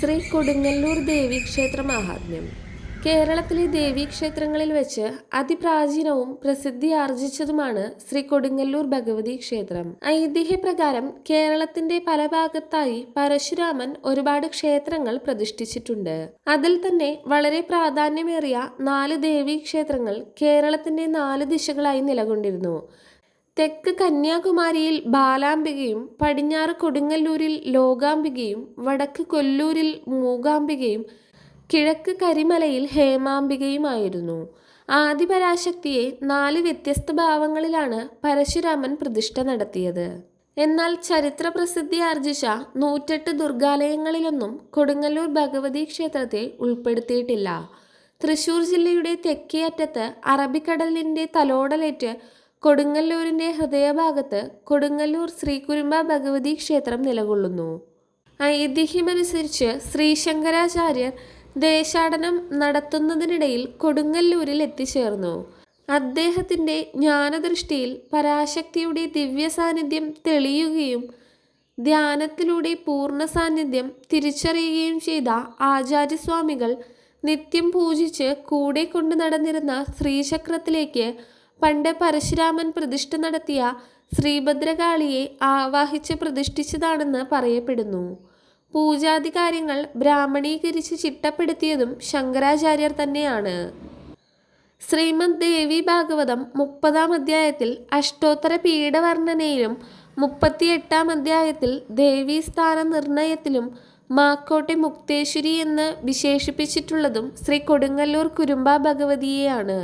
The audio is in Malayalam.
ശ്രീ കൊടുങ്ങല്ലൂർ ദേവീക്ഷേത്ര മാഹാത്മ്യം. കേരളത്തിലെ ദേവീക്ഷേത്രങ്ങളിൽ വെച്ച് അതിപ്രാചീനവും പ്രസിദ്ധിയാർജിച്ചതുമാണ് ശ്രീ കൊടുങ്ങല്ലൂർ ഭഗവതി ക്ഷേത്രം. ഐതിഹ്യപ്രകാരം കേരളത്തിന്റെ പല ഭാഗത്തായി പരശുരാമൻ ഒരുപാട് ക്ഷേത്രങ്ങൾ പ്രതിഷ്ഠിച്ചിട്ടുണ്ട്. അതിൽ തന്നെ വളരെ പ്രാധാന്യമേറിയ നാല് ദേവീക്ഷേത്രങ്ങൾ കേരളത്തിന്റെ നാല് ദിശകളായി നിലകൊണ്ടിരുന്നു. തെക്ക് കന്യാകുമാരിയിൽ ബാലാംബികയും പടിഞ്ഞാറ് കൊടുങ്ങല്ലൂരിൽ ലോകാംബികയും വടക്ക് കൊല്ലൂരിൽ മൂകാംബികയും കിഴക്ക് കരിമലയിൽ ഹേമാംബികയുമായിരുന്നു. ആദിപരാശക്തിയെ നാല് വ്യത്യസ്ത ഭാവങ്ങളിലാണ് പരശുരാമൻ പ്രതിഷ്ഠ നടത്തിയത്. എന്നാൽ ചരിത്ര പ്രസിദ്ധി ആർജിച്ച നൂറ്റെട്ട് ദുർഗാലയങ്ങളിലൊന്നും കൊടുങ്ങല്ലൂർ ഭഗവതി ക്ഷേത്രത്തെ ഉൾപ്പെടുത്തിയിട്ടില്ല. തൃശൂർ ജില്ലയുടെ തെക്കേ അറ്റത്ത് അറബിക്കടലിന്റെ തലോടലേറ്റ് കൊടുങ്ങല്ലൂരിന്റെ ഹൃദയഭാഗത്ത് കൊടുങ്ങല്ലൂർ ശ്രീകുരുമ്പ ഭഗവതി ക്ഷേത്രം നിലകൊള്ളുന്നു. ഐതിഹ്യമനുസരിച്ച് ശ്രീശങ്കരാചാര്യർ ദേശാടനം നടത്തുന്നതിനിടയിൽ കൊടുങ്ങല്ലൂരിൽ എത്തിച്ചേർന്നു. അദ്ദേഹത്തിന്റെ ജ്ഞാനദൃഷ്ടിയിൽ പരാശക്തിയുടെ ദിവ്യ സാന്നിധ്യം തെളിയുകയും ധ്യാനത്തിലൂടെ പൂർണ സാന്നിധ്യം തിരിച്ചറിയുകയും ചെയ്ത ആചാര്യസ്വാമികൾ നിത്യം പൂജിച്ച് കൂടെ കൊണ്ടു നടന്നിരുന്ന ശ്രീചക്രത്തിലേക്ക് പണ്ട് പരശുരാമൻ പ്രതിഷ്ഠ നടത്തിയ ശ്രീഭദ്രകാളിയെ ആവാഹിച്ച് പ്രതിഷ്ഠിച്ചതാണെന്ന് പറയപ്പെടുന്നു. പൂജാതി കാര്യങ്ങൾ ബ്രാഹ്മണീകരിച്ച് ചിട്ടപ്പെടുത്തിയതും ശങ്കരാചാര്യർ തന്നെയാണ്. ശ്രീമദ് ദേവി ഭാഗവതം മുപ്പതാം അധ്യായത്തിൽ അഷ്ടോത്തര പീഠവർണനയിലും മുപ്പത്തിയെട്ടാം അധ്യായത്തിൽ ദേവീസ്ഥാന നിർണയത്തിലും മാക്കോട്ടെ മുക്തേശ്വരി എന്ന് വിശേഷിപ്പിച്ചിട്ടുള്ളതും ശ്രീ കൊടുങ്ങല്ലൂർ കുരുമ്പ ഭഗവതിയെയാണ്.